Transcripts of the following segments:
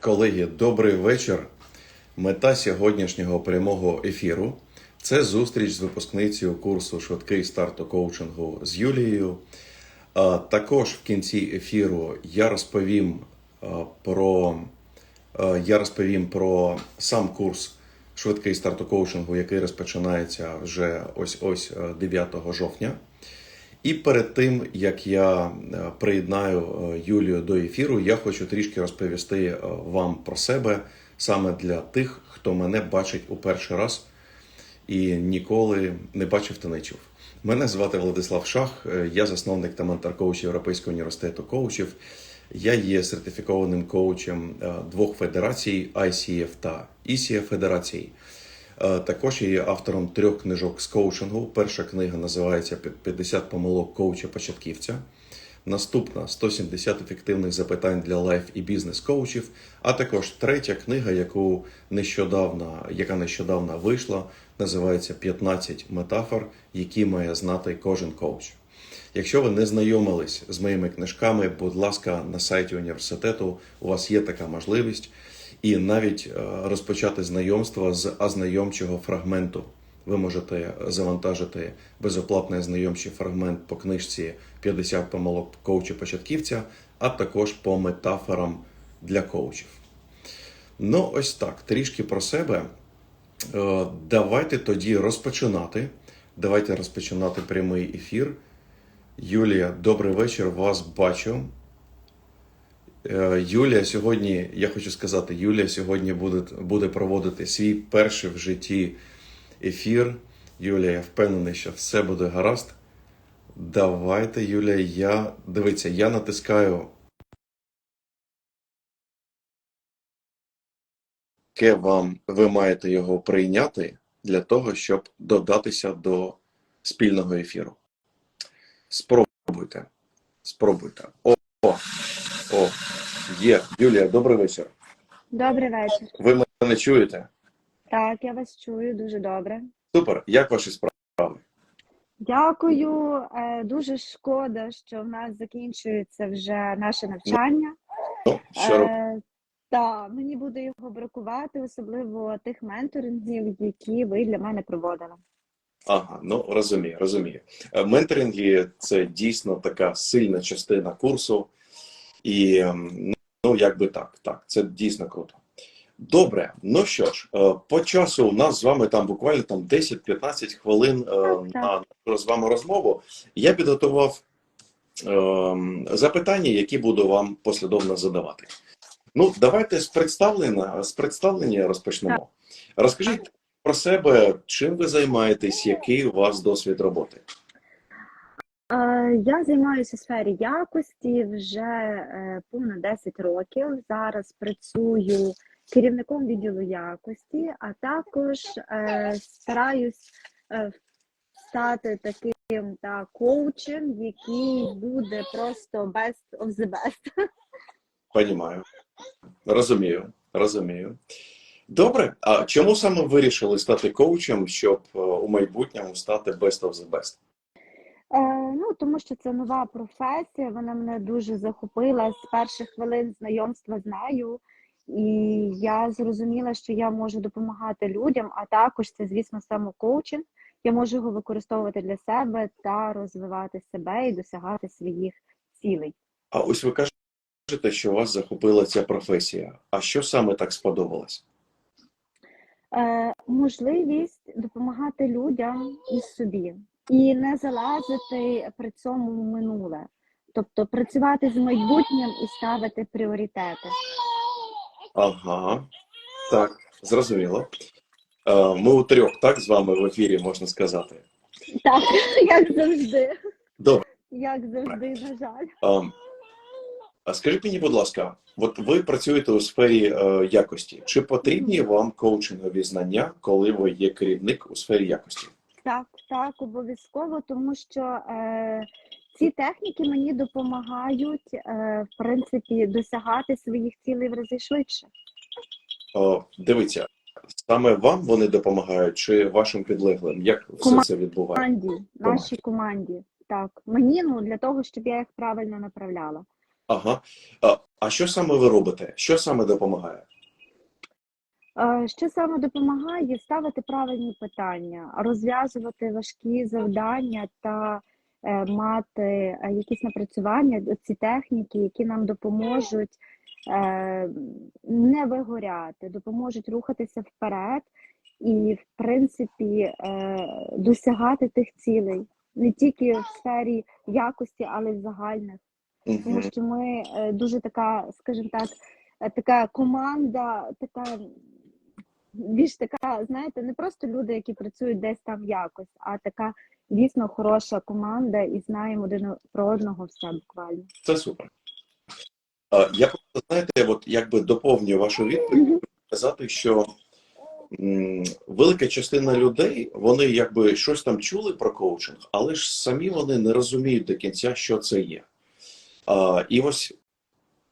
Колеги, добрий вечір. Мета сьогоднішнього прямого ефіру це зустріч з випускницею курсу Швидкий старт коучингу з Юлією. Також в кінці ефіру я розповім про я розповім про сам курс Швидкий старт коучингу, який розпочинається вже ось ось е, 9 жовтня. І перед тим як я е, приєднаю е, Юлію до ефіру, я хочу трішки розповісти е, вам про себе саме для тих, хто мене бачить у перший раз і ніколи не бачив та не чув. Мене звати Владислав Шах, я засновник та ментор коуч Європейського університету коучів. Я є сертифікованим коучем двох федерацій ICF та ECF федерацій. Е, Також є автором трьох книжок з коучингу. Перша книга називається «50 помилок коуча-початківця. Наступна 170 ефективних запитань для лайф і бізнес коучів. А також третя книга, яку нещодавно, яка нещодавно вийшла, називається «15 метафор, які має знати кожен коуч. Якщо ви не знайомились з моїми книжками, будь ласка, на сайті університету у вас є така можливість, і навіть е, розпочати знайомство з ознайомчого фрагменту. Ви можете завантажити безоплатний знайомчий фрагмент по книжці 50 помилок коуча початківця, а також по метафорам для коучів. Ну, ось так, трішки про себе. Е, Давайте тоді розпочинати. Давайте розпочинати прямий ефір. Юлія, добрий вечір. Вас бачу. Е, Юлія сьогодні, я хочу сказати, Юлія сьогодні буде, буде проводити свій перший в житті ефір. Юлія, я впевнений, що все буде гаразд. Давайте, Юлія, я дивіться, я натискаю. Яке вам ви маєте його прийняти для того, щоб додатися до спільного ефіру. Спробуйте. Спробуйте. О, о, є. Юлія, добрий вечір. Добрий вечір. Ви мене чуєте? Так, я вас чую дуже добре. Супер. Як ваші справи? Дякую. Е, Дуже шкода, що в нас закінчується вже наше навчання. Ну, що? Е, та мені буде його бракувати, особливо тих менторингів, які ви для мене проводили. Ага, ну розумію, розумію. Е, Менторинги це дійсно така сильна частина курсу, і ем, ну, якби так, так, це дійсно круто. Добре, ну що ж, е, по часу у нас з вами там буквально там 10-15 хвилин е, на з вами розмову. Я підготував ем, запитання, які буду вам послідовно задавати. Ну, давайте з представлення, з представлення розпочнемо. Розкажіть про себе, чим ви займаєтесь, який у вас досвід роботи? Я займаюся сфері якості вже е, понад 10 років. Зараз працюю керівником відділу якості, а також е, стараюсь е, стати таким та коучем, який буде просто best of the best. Понімаю. Розумію, розумію. Добре, а чому саме вирішили стати коучем, щоб у майбутньому стати best of the best? Тому що це нова професія, вона мене дуже захопила з перших хвилин знайомства з нею. І я зрозуміла, що я можу допомагати людям, а також це, звісно, самокоучинг. Я можу його використовувати для себе та розвивати себе і досягати своїх цілей. А ось ви кажете, що вас захопила ця професія. А що саме так сподобалось? Е, можливість допомагати людям і собі, і не залазити при цьому в минуле, тобто працювати з майбутнім і ставити пріоритети. Ага, так, зрозуміло. Е, Ми у трьох, так, з вами в ефірі, можна сказати. Так, як завжди. Добре. Як завжди, на жаль. Ем, А скажіть мені, будь ласка, от ви працюєте у сфері е, якості. Чи потрібні вам коучингові знання, коли ви є керівник у сфері якості? Так, так, обов'язково, тому що е, ці техніки мені допомагають, е, в принципі, досягати своїх цілей в рази швидше. О, дивіться, саме вам вони допомагають, чи вашим підлеглим? Як все це відбувається? Команді, нашій команді. Так, мені ну для того, щоб я їх правильно направляла. Ага. А, а що саме ви робите? Що саме допомагає? Що саме допомагає ставити правильні питання, розв'язувати важкі завдання та е, мати е, якісь напрацювання, ці техніки, які нам допоможуть е, не вигоряти, допоможуть рухатися вперед і, в принципі, досягати тих цілей не тільки в сфері якості, але й загальних. Тому що ми дуже така, скажімо так, така команда, така більш така, знаєте, не просто люди, які працюють десь там якось, а така дійсно хороша команда і знаємо один про одного все буквально. Це супер. Я просто, знаєте, от якби доповнюю вашу відповідь, сказати, що м, велика частина людей, вони якби щось там чули про коучинг, але ж самі вони не розуміють до кінця, що це є. А, і ось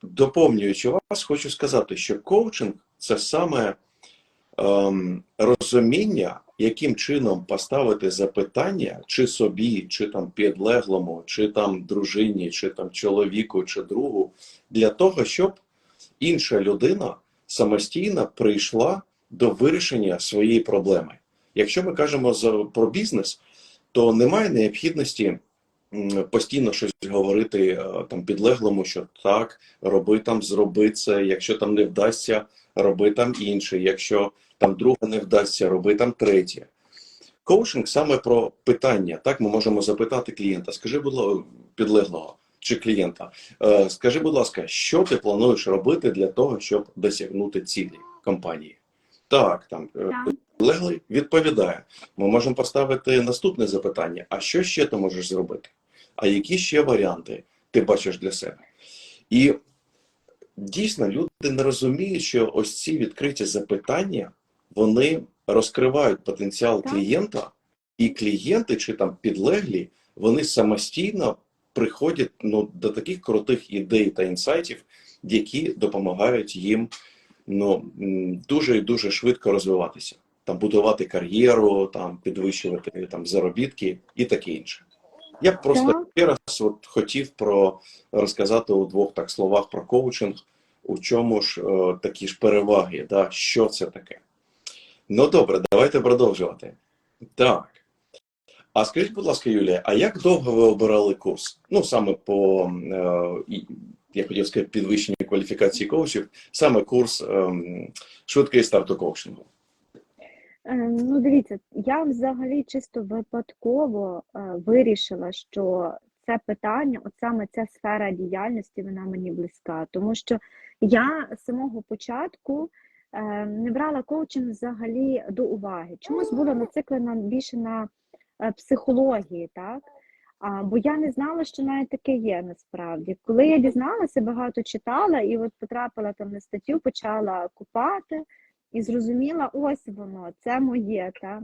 доповнюючи вас, хочу сказати, що коучинг це саме ем, розуміння, яким чином поставити запитання, чи собі, чи там підлеглому, чи там дружині, чи там чоловіку, чи другу, для того, щоб інша людина самостійно прийшла до вирішення своєї проблеми. Якщо ми кажемо про бізнес, то немає необхідності постійно щось говорити е, там підлеглому, що так, роби там, зроби це. Якщо там не вдасться, роби там інше. Якщо там друге не вдасться, роби там третє. Коучинг саме про питання. Так, ми можемо запитати клієнта, скажи, будь ласка, підлеглого чи клієнта, е, скажи, будь ласка, що ти плануєш робити для того, щоб досягнути цілі компанії? Так, там е, підлеглий відповідає. Ми можемо поставити наступне запитання: а що ще ти можеш зробити? А які ще варіанти ти бачиш для себе? І дійсно люди не розуміють, що ось ці відкриті запитання вони розкривають потенціал Так. клієнта, і клієнти чи там підлеглі, вони самостійно приходять ну, до таких крутих ідей та інсайтів, які допомагають їм ну, дуже і дуже швидко розвиватися, там будувати кар'єру, там підвищувати там заробітки і таке інше. Я б просто Так. ще раз от хотів про розказати у двох так словах про коучинг, у чому ж е, такі ж переваги, да, що це таке. Ну добре, давайте продовжувати. Так. А скажіть, будь ласка, Юлія, а як довго ви обирали курс? Ну, саме по, е, я хотів сказати, підвищенню кваліфікації коучів, саме курс ем, швидкий старту коучингу. Е, Ну, дивіться, я взагалі чисто випадково е, вирішила, що це питання, от саме ця сфера діяльності, вона мені близька, тому що я з самого початку е, не брала коучинг взагалі до уваги. Чомусь була нациклена більше на психології, так? А, бо я не знала, що навіть таке є насправді. Коли я дізналася, багато читала і от потрапила там на статтю, почала купати і зрозуміла, ось воно, це моє. Та?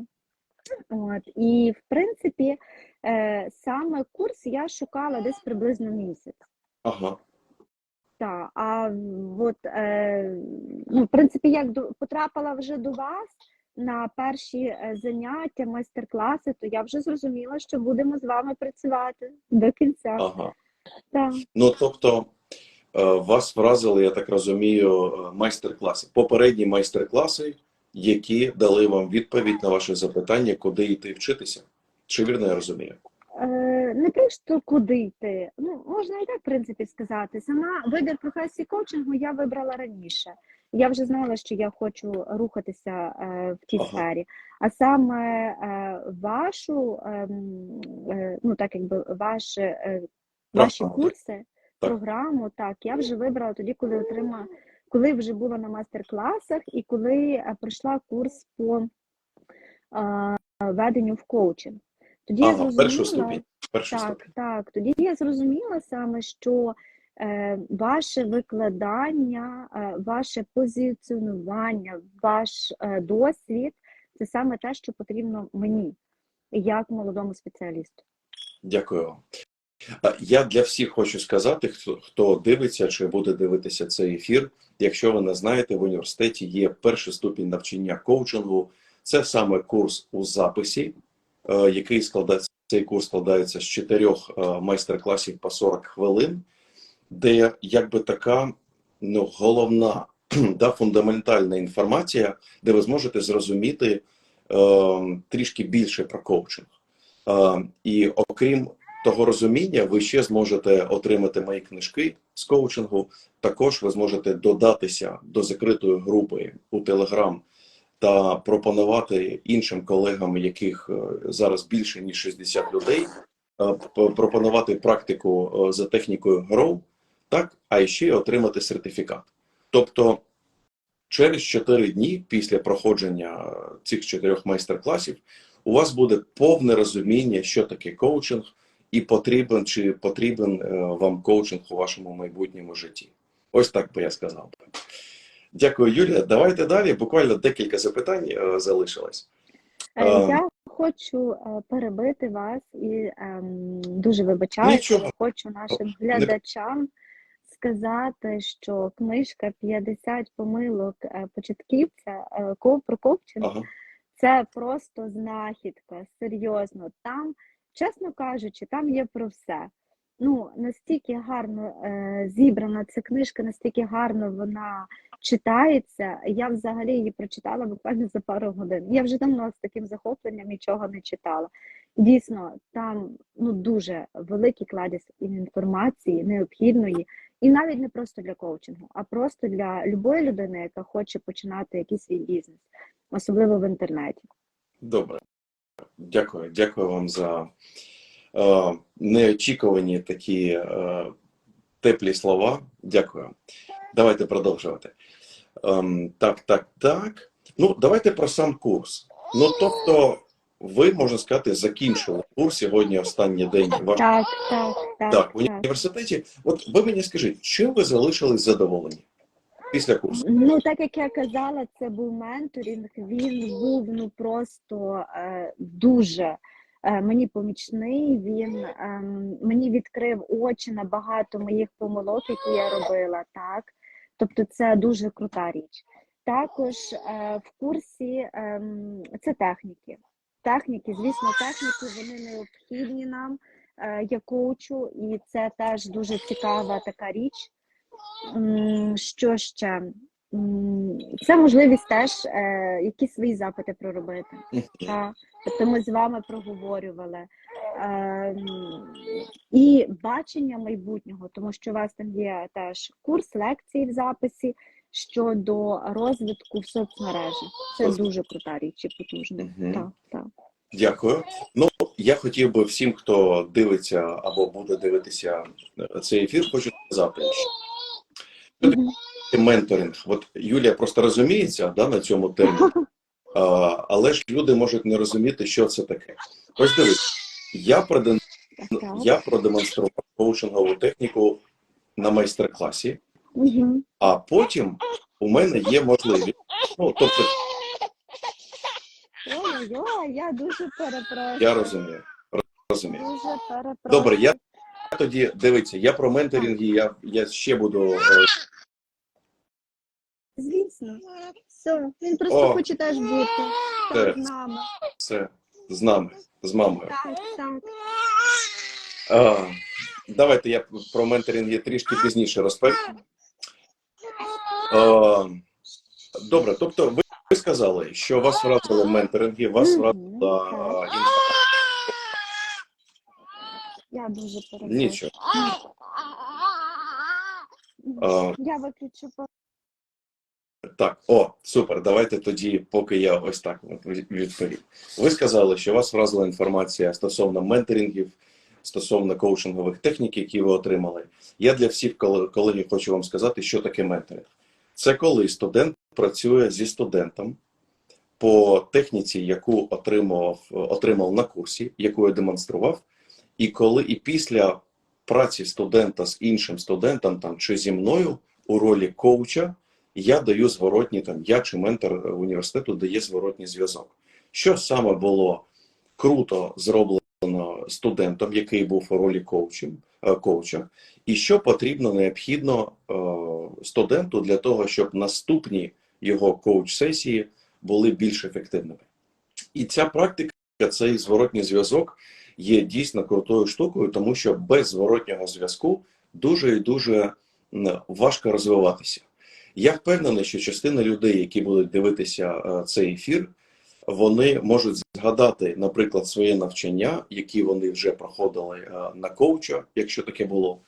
От, і в принципі, е, саме курс я шукала десь приблизно місяць. Ага. Та, а от, е, ну, в принципі, як до, потрапила вже до вас на перші е, заняття, майстер-класи, то я вже зрозуміла, що будемо з вами працювати до кінця. Ага. Так. Ну, тобто, вас вразили, я так розумію, е, майстер-класи. Попередні майстер-класи, які дали вам відповідь на ваше запитання, куди йти вчитися. Чи вірно я розумію? Е, не те, що куди йти. Ну, можна і так, в принципі, сказати. Сама вибір професії коучингу я вибрала раніше. Я вже знала, що я хочу рухатися е, в тій Ага. сфері. А саме е, вашу, ем, е, ну так якби ваш, е, ваші Ага. Курси, програму, так, я вже вибрала тоді, коли отримала, коли вже була на майстер-класах і коли е, пройшла курс по е, веденню в коучинг. Тоді я зрозуміла, першу ступінь. Першу так, ступінь. так. Тоді я зрозуміла саме, що е, ваше викладання, е, ваше позиціонування, ваш е, досвід це саме те, що потрібно мені, як молодому спеціалісту. Дякую вам. Я для всіх хочу сказати, хто, хто дивиться чи буде дивитися цей ефір. Якщо ви не знаєте, в університеті є перший ступінь навчання коучингу. Це саме курс у записі, е, який складається. Цей курс складається з чотирьох е, майстер-класів по 40 хвилин, де якби така ну, головна да, фундаментальна інформація, де ви зможете зрозуміти е, трішки більше про коучинг. Е, і окрім того розуміння, ви ще зможете отримати мої книжки з коучингу. Також ви зможете додатися до закритої групи у Telegram та пропонувати іншим колегам, яких е, зараз більше ніж 60 людей, е, пропонувати практику е, за технікою Grow, так, а ще отримати сертифікат. Тобто через 4 дні після проходження цих чотирьох майстер-класів у вас буде повне розуміння, що таке коучинг, і потрібен чи потрібен е, вам коучинг у вашому майбутньому житті. Ось так би я сказав. Дякую, Юлія. Давайте далі. Буквально декілька запитань е, залишилось. Е, Ем. Я хочу е, перебити вас і ем, дуже вибачаюся, хочу нашим глядачам сказати, що книжка «50 помилок початківця про коучинг Ага. це просто знахідка, серйозно. Там, чесно кажучи, там є про все. Ну, настільки гарно е, зібрана ця книжка, настільки гарно вона читається. Я взагалі її прочитала буквально за пару годин. Я вже давно з таким захопленням нічого не читала. Дійсно, там ну дуже великий кладезь інформації необхідної, і навіть не просто для коучингу, а просто для любої людини, яка хоче починати якийсь свій бізнес, особливо в інтернеті. Добре. Дякую. Дякую вам за е, неочікувані такі е, теплі слова. Дякую. Давайте продовжувати. Ем, так, так, так. Ну, давайте про сам курс. Ну, тобто, ви, можна сказати, закінчили курс сьогодні останній день Так, так, так. так, в університеті. От ви мені скажіть, чим ви залишились задоволені після курсу? Ну, так як я казала, це був менторинг. Він був ну просто е, дуже е, мені помічний. Він ем, мені відкрив очі на багато моїх помилок, які я робила. Так, тобто, це дуже крута річ. Також е, в курсі ем, це техніки. Техніки, звісно, техніки вони необхідні нам е, як коучу, і це теж дуже цікава така річ. Що ще? Це можливість теж е, якісь свої запити проробити. Так. Тобто ми з вами проговорювали. Ем, і бачення майбутнього, тому що у вас там є теж курс лекцій в записі щодо розвитку в соцмережі. Це дуже крута річ і потужна. Так, так. Дякую. Ну, я хотів би всім, хто дивиться або буде дивитися е, цей ефір, хочу сказати, що. Менторинг. От Юлія просто розуміється да, на цьому терміні, а, але ж люди можуть не розуміти, що це таке. Ось дивіться, я, продем... Я продемонстрував коучингову техніку на майстер-класі, а потім у мене є можливість. Ну, тобто, Ой-ой-ой, я дуже перепрошую. я розумію. Розумію. Дуже перепрошую. Добре, я тоді дивіться, я про менторинги, я, я ще буду. Звісно. Все, він просто О. хоче теж бути так, з нами. Це з нами, з мамою. Так, так. А, давайте я про менторинги трішки пізніше розповім. А, добре, тобто ви, ви сказали, що вас вразили менторинги, вас Мгм, вразила так. інформація. Я дуже перепрошую. Нічого. Я виключу по- Так, о, супер. Давайте тоді, поки я ось так відповів. Ви сказали, що вас вразила інформація стосовно менторингів, стосовно коучингових технік, які ви отримали. Я для всіх кол- колегів хочу вам сказати, що таке менторинг. Це коли студент працює зі студентом по техніці, яку отримав, отримав на курсі, яку я демонстрував, і коли і після праці студента з іншим студентом там чи зі мною у ролі коуча я даю зворотні там, я чи ментор університету дає зворотній зв'язок. Що саме було круто зроблено студентом, який був у ролі коучем, е, коуча, і що потрібно необхідно е, студенту для того, щоб наступні його коуч-сесії були більш ефективними. І ця практика, цей зворотній зв'язок є дійсно крутою штукою, тому що без зворотнього зв'язку дуже і дуже важко розвиватися. Я впевнений, що частина людей, які будуть дивитися е, цей ефір, вони можуть згадати, наприклад, своє навчання, які вони вже проходили е, на коуча, якщо таке було,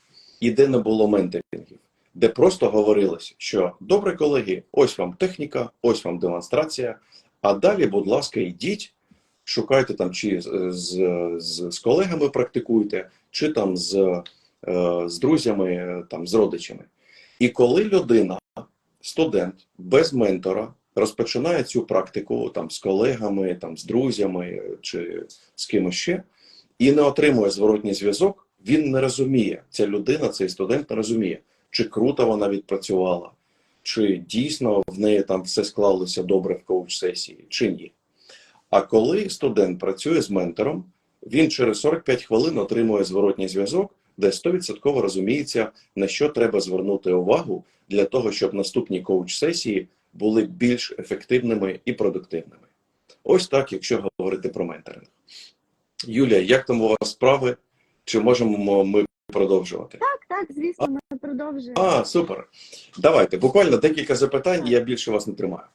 і де не було менторингів, де просто говорилось, що добре, колеги, ось вам техніка, ось вам демонстрація. А далі, будь ласка, йдіть, шукайте там, чи з, з, з, з колегами практикуйте, чи там з, е, з друзями, е, там, з родичами. І коли людина, студент без ментора, розпочинає цю практику там з колегами, там з друзями чи з кимось ще, і не отримує зворотній зв'язок, він не розуміє. Ця людина, цей студент не розуміє, чи круто вона відпрацювала, чи дійсно в неї там все склалося добре в коуч-сесії, чи ні. А коли студент працює з ментором, він через 45 хвилин отримує зворотній зв'язок, де 100% розуміється, на що треба звернути увагу для того, щоб наступні коуч-сесії були більш ефективними і продуктивними. Ось так, якщо говорити про менторинг. Юлія, як там у вас справи? Чи можемо ми продовжувати? Так, так, звісно, ми продовжуємо. А, супер. Давайте. Буквально декілька запитань, і я більше вас не тримаю.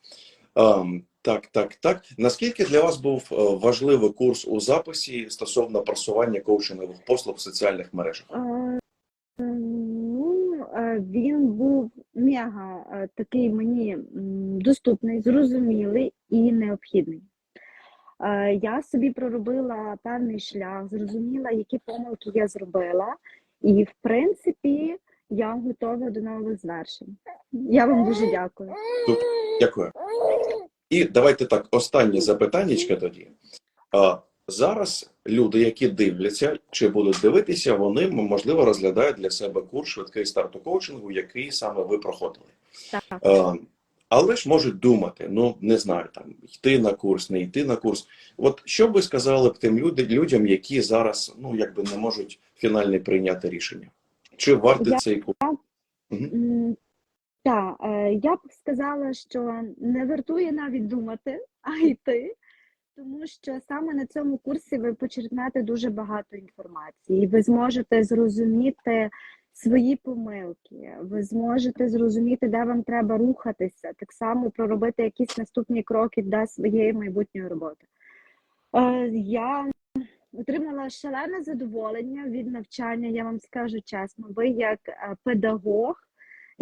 Ем, так, так, так. Наскільки для вас був е, важливий курс у записі стосовно просування коучингових послуг в соціальних мережах? Е, Ну, е, він був мега такий мені доступний, зрозумілий і необхідний. Я собі проробила певний шлях, зрозуміла, які помилки я зробила, і в принципі я готова до нових звершень. Я вам дуже дякую. Дякую. І давайте так, останнє запитаннячко тоді. А, зараз люди, які дивляться чи будуть дивитися, вони можливо розглядають для себе курс швидкий старту коучингу, який саме ви проходили. Так. Але ж можуть думати, ну не знаю, там йти на курс, не йти на курс. От що б ви сказали б тим люди, людям, які зараз ну якби не можуть фінально прийняти рішення? Чи вартий Я- цей курс? М, Так, е, я б сказала, що не вартує навіть думати, а йти, тому що саме на цьому курсі ви почерпнете дуже багато інформації. Ви зможете зрозуміти свої помилки, ви зможете зрозуміти, де вам треба рухатися, так само проробити якісь наступні кроки для своєї майбутньої роботи. Е, Я отримала шалене задоволення від навчання, я вам скажу чесно. Ви як е, педагог,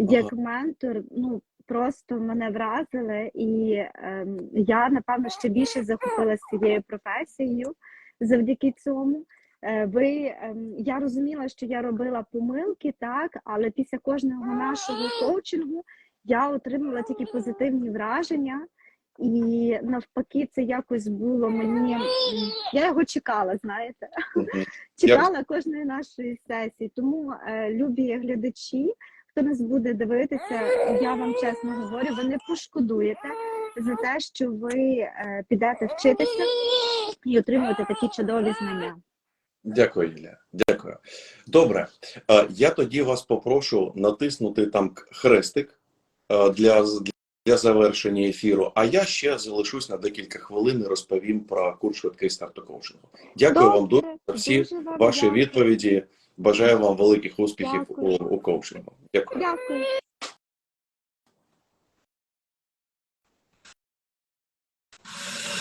як ментор, ну просто мене вразили, і ем, я напевно ще більше захопилася цією професією завдяки цьому. Е, Ви ем, я розуміла, що я робила помилки, так, але після кожного нашого коучингу я отримала тільки позитивні враження. І навпаки, це якось було мені. Я його чекала, знаєте, чекала кожної нашої сесії. Тому, е, любі глядачі, хто нас буде дивитися, я вам чесно говорю, ви не пошкодуєте за те, що ви е, підете вчитися і отримуєте такі чудові знання. Дякую, Юлія. Дякую. Добре. Е, Я тоді вас попрошу натиснути там хрестик е, для, для завершення ефіру. А я ще залишусь на декілька хвилин і розповім про курс швидкий старту коучингу. Дякую вам дуже за всі дуже ваші дякую. відповіді. Бажаю вам великих успіхів у, Дякую. у коучингу. Дякую. Дякую.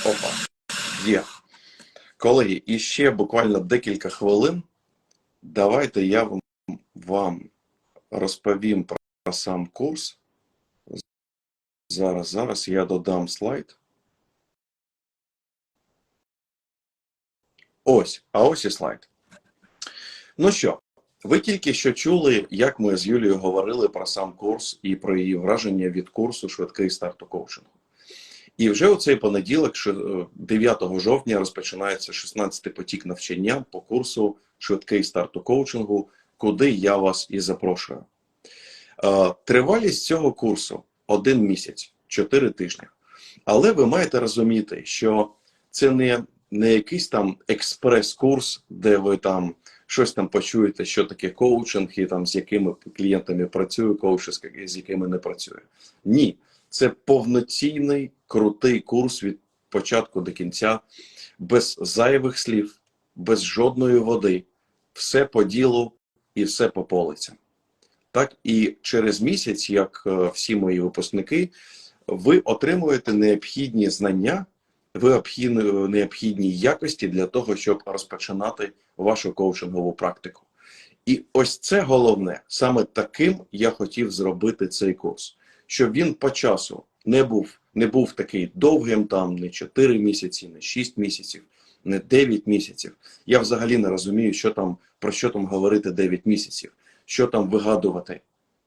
Опа. Є. Колеги, і ще буквально декілька хвилин. Давайте я вам, вам розповім про, про сам курс. Зараз, зараз я додам слайд. Ось, а ось і слайд. Ну що, ви тільки що чули, як ми з Юлією говорили про сам курс і про її враження від курсу швидкий старт у коучингу. І вже у цей понеділок, е, 9 жовтня, розпочинається 16-й потік навчання по курсу швидкий старт у коучингу, куди я вас і запрошую. Е, Тривалість цього курсу один місяць, 4 тижні. Але ви маєте розуміти, що це не, не якийсь там експрес-курс, де ви там щось там почуєте, що таке коучинг, і там з якими клієнтами працює коуч, з якими не працює. Ні, це повноцінний крутий курс від початку до кінця, без зайвих слів, без жодної води. Все по ділу, і все по полицям. Так, і через місяць, як е, всі мої випускники, ви отримуєте необхідні знання, необхідні якості для того, щоб розпочинати вашу коучингову практику. І ось це головне. Саме таким я хотів зробити цей курс, щоб він по часу не був, не був такий довгим, там не 4 місяці, не 6 місяців, не 9 місяців. Я взагалі не розумію, що там про що там говорити 9 місяців, що там вигадувати.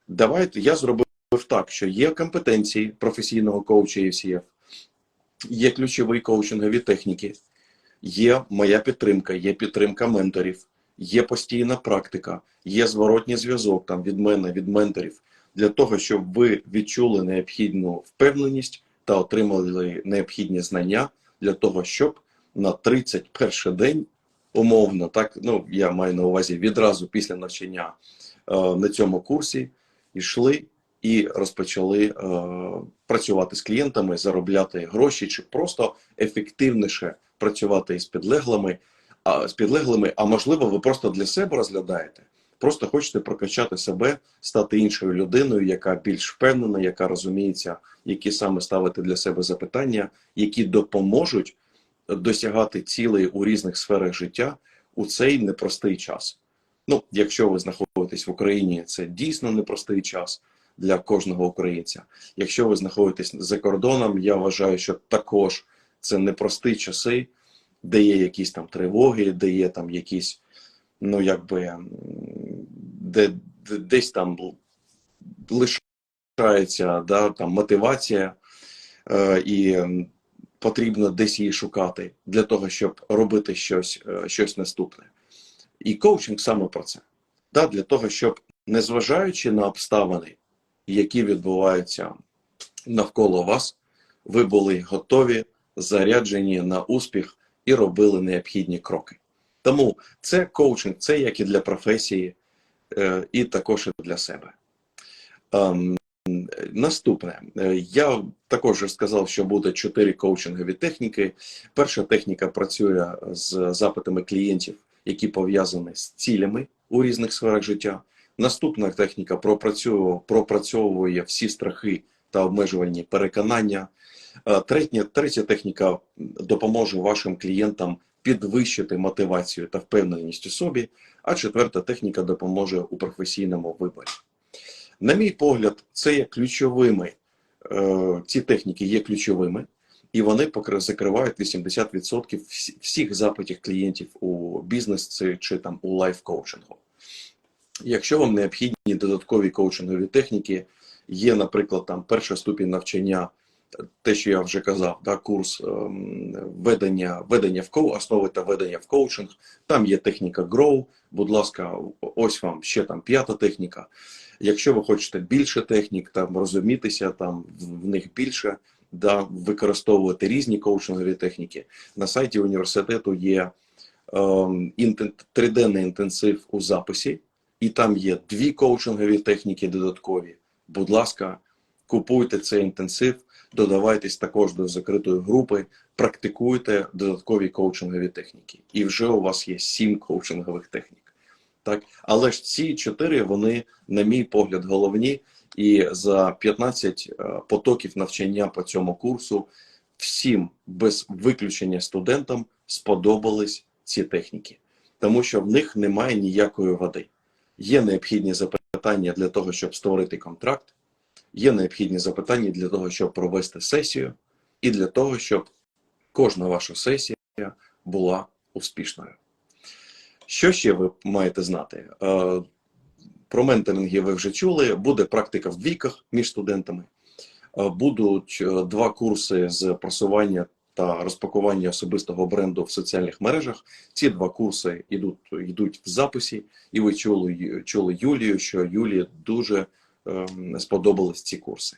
Давайте я зробив так, що є компетенції професійного коуча ECF, є ключові коучингові техніки, є моя підтримка, є підтримка менторів, є постійна практика, є зворотній зв'язок там від мене, від менторів, для того, щоб ви відчули необхідну впевненість та отримали необхідні знання для того, щоб на 31 день умовно, так ну я маю на увазі відразу після навчання е, на цьому курсі йшли і розпочали е, працювати з клієнтами, заробляти гроші, чи просто ефективніше працювати з підлеглими, а з підлеглими, а можливо, ви просто для себе розглядаєте. Просто хочете прокачати себе, стати іншою людиною, яка більш впевнена, яка розуміється, які саме ставити для себе запитання, які допоможуть досягати цілей у різних сферах життя у цей непростий час. Ну, якщо ви знаходитесь в Україні, це дійсно непростий час для кожного українця. Якщо ви знаходитесь за кордоном, я вважаю, що також це непрості часи, де є якісь там тривоги, де є там якісь, ну якби де, де десь там лишається да, там мотивація, е, і потрібно десь її шукати для того, щоб робити щось, е, щось наступне. І коучинг саме про це. Да, для того, щоб, незважаючи на обставини, які відбуваються навколо вас, ви були готові, заряджені на успіх і робили необхідні кроки. Тому це коучинг, це як і для професії, е, і також і для себе. Ем, Наступне, Е, я також сказав, що буде чотири коучингові техніки. Перша техніка працює з запитами клієнтів, які пов'язані з цілями у різних сферах життя. Наступна техніка пропрацьовує, всі страхи та обмежувальні переконання. Е, Третя, третя техніка допоможе вашим клієнтам підвищити мотивацію та впевненість у собі. А четверта техніка допоможе у професійному виборі. На мій погляд, це є ключовими. е, Ці техніки є ключовими, і вони закривають 80% всіх запитів клієнтів у бізнес чи- чи там у лайф-коучингу. Якщо вам необхідні додаткові коучингові техніки, є, наприклад, там перша ступінь навчання, те, що я вже казав, да, курс ем, ведення, ведення в коу, основи та ведення в коучинг. Там є техніка Grow. Будь ласка, ось вам ще там п'ята техніка. Якщо ви хочете більше технік, там розумітися, там в них більше, да, використовувати різні коучингові техніки. На сайті університету є ем, триденний інтенсив у записі, і там є дві коучингові техніки додаткові. Будь ласка, купуйте цей інтенсив, додавайтесь також до закритої групи, практикуйте додаткові коучингові техніки. І вже у вас є сім коучингових технік. Так, але ж ці чотири вони, на мій погляд, головні. І за 15 е, потоків навчання по цьому курсу всім без виключення студентам сподобались ці техніки, тому що в них немає ніякої води. Є необхідні запитання для того, щоб створити контракт, є необхідні запитання для того, щоб провести сесію, і для того, щоб кожна ваша сесія була успішною. Що ще ви маєте знати? Е, Про менторинги ви вже чули. Буде практика в двійках між студентами. Е, Будуть е, два курси з просування та розпакування особистого бренду в соціальних мережах. Ці два курси йдуть, йдуть в записі, і ви чули, чули Юлію, що Юлії дуже ем, сподобались ці курси.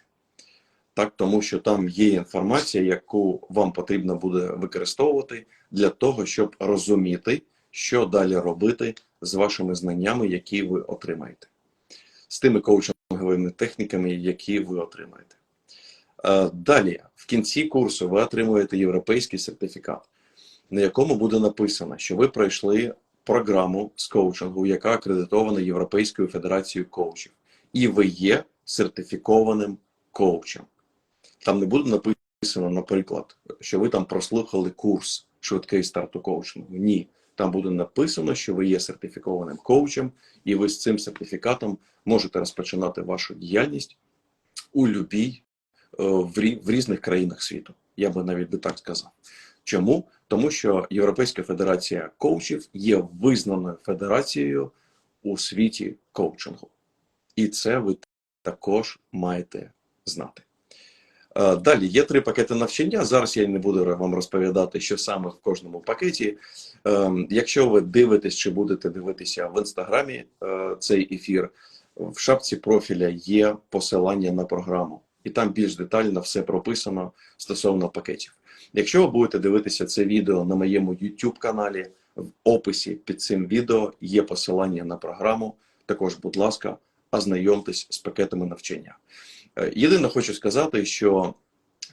Так, тому що там є інформація, яку вам потрібно буде використовувати для того, щоб розуміти, що далі робити з вашими знаннями, які ви отримаєте, з тими коучинговими техніками, які ви отримаєте. Е, Далі, в кінці курсу, ви отримуєте європейський сертифікат, на якому буде написано, що ви пройшли програму з коучингу, яка акредитована Європейською федерацією коучів, і ви є сертифікованим коучем. Там не буде написано, наприклад, що ви там прослухали курс швидкий старту коучингу. Ні. Там буде написано, що ви є сертифікованим коучем, і ви з цим сертифікатом можете розпочинати вашу діяльність у любій в, різних країнах світу. Я би навіть би так сказав. Чому? Тому що Європейська федерація коучів є визнаною федерацією у світі коучингу. І це ви також маєте знати. Е, Далі є три пакети навчання. Зараз я не буду вам розповідати, що саме в кожному пакеті. Ем, Якщо ви дивитесь чи будете дивитися в інстаграмі е, цей ефір, в шапці профіля є посилання на програму, і там більш детально все прописано стосовно пакетів. Якщо ви будете дивитися це відео на моєму YouTube каналі, в описі під цим відео є посилання на програму. Також, будь ласка, ознайомтесь з пакетами навчання. Е, Єдине хочу сказати, що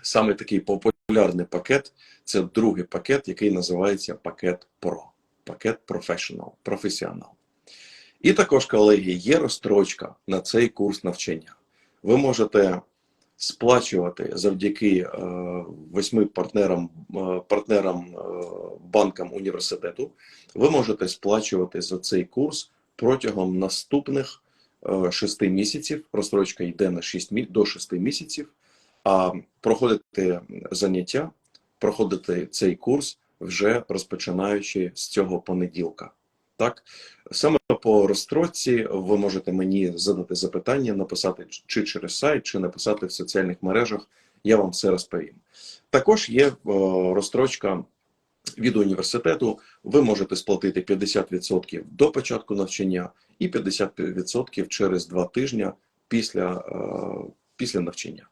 саме такий популярний пакет це другий пакет, який називається пакет Pro, пакет Professional, професіонал. І також, колеги, є розстрочка на цей курс навчання. Ви можете сплачувати завдяки е, восьми партнерам, е, партнерам е, банкам університету. Ви можете сплачувати за цей курс протягом наступних шести місяців. Розстрочка йде на 6 до 6 місяців. А проходити заняття, проходити цей курс вже розпочинаючи з цього понеділка. Так, саме по розстрочці ви можете мені задати запитання, написати чи через сайт, чи написати в соціальних мережах. Я вам все розповім. Також є розстрочка від університету. Ви можете сплатити 50% до початку навчання і 50% через два тижні після, е, після навчання.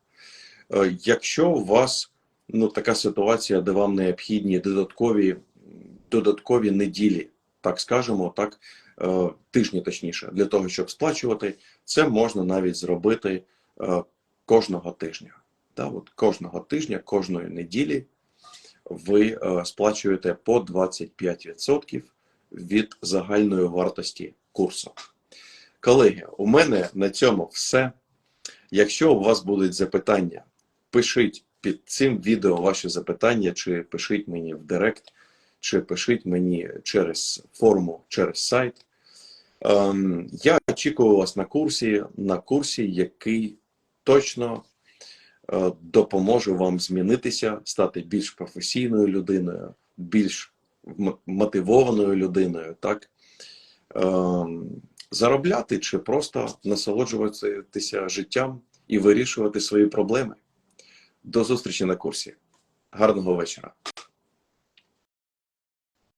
Е, Якщо у вас ну, така ситуація, де вам необхідні додаткові, додаткові неділі, так скажемо, так, е, тижні точніше, для того, щоб сплачувати, це можна навіть зробити е, кожного тижня. Да, от кожного тижня, кожної неділі ви е, сплачуєте по 25% від загальної вартості курсу. Колеги, у мене на цьому все. Якщо у вас будуть запитання, пишіть під цим відео ваші запитання, чи пишіть мені в Директ, чи пишіть мені через форму, через сайт. Ем, я очікую вас на курсі, на курсі, який точно е, допоможе вам змінитися, стати більш професійною людиною, більш мотивованою людиною, так? Ем, заробляти чи просто насолоджуватися життям і вирішувати свої проблеми. До зустрічі на курсі. Гарного вечора.